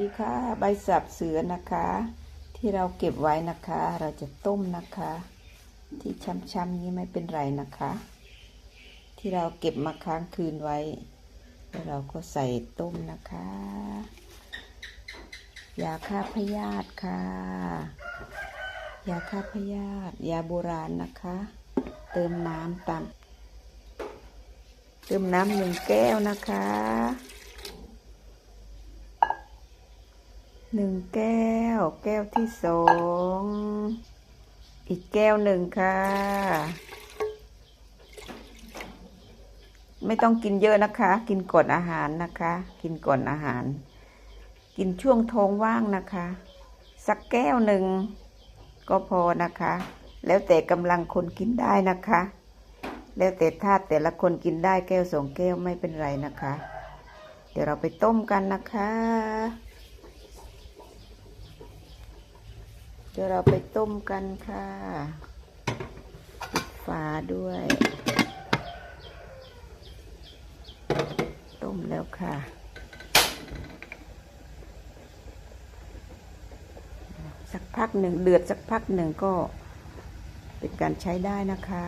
ดีค่ะ ใบสับเสือนะคะ ที่เราเก็บไว้นะคะ เราจะต้มนะคะ ที่ช้ำๆนี้ไม่เป็นไรนะคะ ที่เราเก็บมาค้างคืนไว้ แล้วเราก็ใส่ต้มนะคะ ยาฆ่าพยาธิค่ะ ยาฆ่าพยาธิยาโบราณนะคะ เติมน้ำตามเติมน้ำหนึ่งแก้วนะคะ หนึ่งแก้ว แก้วที่สอง อีกแก้วหนึ่งค่ะ ไม่ต้องกินเยอะนะคะ กินก่อนอาหารนะคะ กินก่อนอาหาร กินช่วงท้องว่างนะคะ สักแก้วหนึ่งก็พอนะคะ แล้วแต่กำลังคนกินได้นะคะ แล้วแต่ธาตุแต่ละคนกินได้แก้วสองแก้วไม่เป็นไรนะคะ เดี๋ยวเราไปต้มกันนะคะ ดี๋ยวเราไปต้มกันค่ะปิดฝาด้วย ต้มแล้วค่ะสักพักหนึ่งเดือดสักพักหนึ่งก็เป็นการใช้ได้นะคะ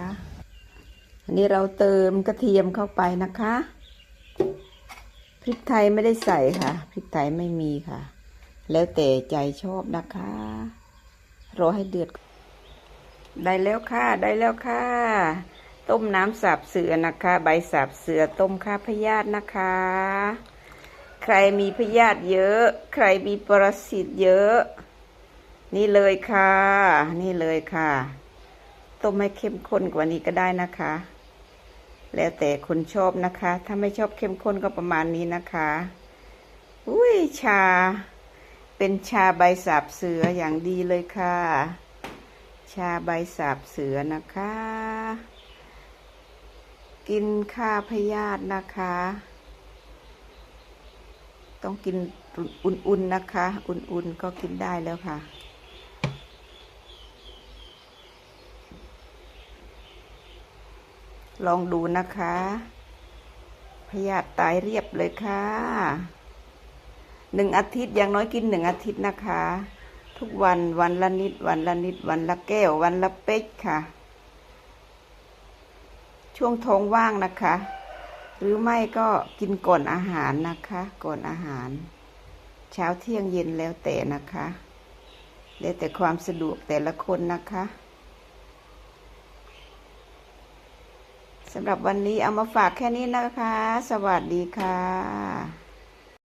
อันนี้เราเติมกระเทียมเข้าไปนะคะ พริกไทยไม่ได้ใส่ค่ะ พริกไทยไม่มีค่ะ แล้วแต่ใจชอบนะคะ รอให้เดือด ได้แล้วค่ะได้แล้วค่ะ ต้มน้ำสับเสือนะคะ ใบสับเสือต้มค่าพยาธินะคะ ใครมีพยาธิเยอะ ใครมีปรสิตเยอะ นี่เลยค่ะ นี่เลยค่ะ ต้มให้เข้มข้นกว่านี้ก็ได้นะคะ แล้วแต่คนชอบนะคะ ถ้าไม่ชอบเข้มข้นก็ประมาณนี้นะคะ อุ้ยชา เป็นชาใบสาบเสืออย่างดีเลยค่ะ ชาใบสาบเสือนะคะ กินค่าพยาธินะคะ ต้องกินอุ่นๆนะคะ อุ่นๆก็กินได้แล้วค่ะลองดูนะคะ พยาธิตายเรียบเลยค่ะ หนึ่งอาทิตย์อย่างน้อยกินหนึ่งอาทิตย์นะคะ ทุกวันวันละนิดวันละนิดวันละแก้ว วันละเป๊กค่ะ ช่วงท้องว่างนะคะ หรือไม่ก็กินก่อนอาหารนะคะ ก่อนอาหาร เช้าเที่ยงเย็นแล้วแต่นะคะแล้วแต่ความสะดวกแต่ละคนนะคะสำหรับวันนี้เอามาฝากแค่นี้นะคะ สวัสดีค่ะ